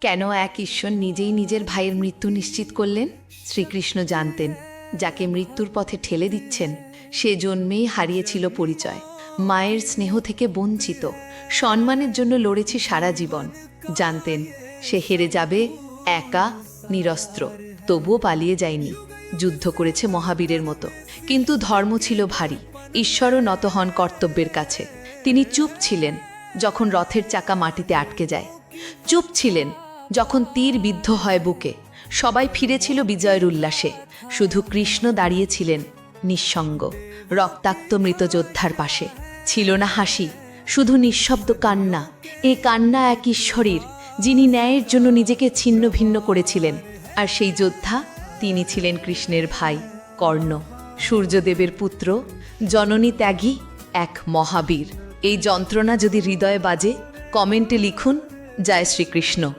কেন এক ঈশ্বর নিজেই নিজের ভাইয়ের মৃত্যু নিশ্চিত করলেন? শ্রীকৃষ্ণ জানতেন, যাকে মৃত্যুর পথে ঠেলে দিচ্ছেন, সে জন্মেই হারিয়েছিল পরিচয়, মায়ের স্নেহ থেকে বঞ্চিত, সম্মানের জন্য লড়েছে সারা জীবন। জানতেন, সে হেরে যাবে একা, নিরস্ত্র, তবুও পালিয়ে যায়নি, যুদ্ধ করেছে মহাবীরের মতো। কিন্তু ধর্ম ছিল ভারী, ঈশ্বরও নত হন কর্তব্যের কাছে। তিনি চুপ ছিলেন, যখন রথের চাকা মাটিতে আটকে যায়। চুপ ছিলেন যখন তীর বিদ্ধ হয় বুকে, সবাই ফিরেছিল বিজয়ের উল্লাসে। শুধু কৃষ্ণ দাঁড়িয়েছিলেন নিঃসঙ্গ, রক্তাক্ত মৃত যোদ্ধার পাশে। ছিল না হাসি, শুধু নিঃশব্দ কান্না। এ কান্না এক ঈশ্বরীর, যিনি ন্যায়ের জন্য নিজেকে ছিন্ন ভিন্ন করেছিলেন। আর সেই যোদ্ধা, তিনি ছিলেন কৃষ্ণের ভাই, কর্ণ। সূর্যদেবের পুত্র, জননী ত্যাগী, এক মহাবীর। এই যন্ত্রণা যদি হৃদয়ে বাজে, কমেন্টে লিখুন, জয় শ্রীকৃষ্ণ।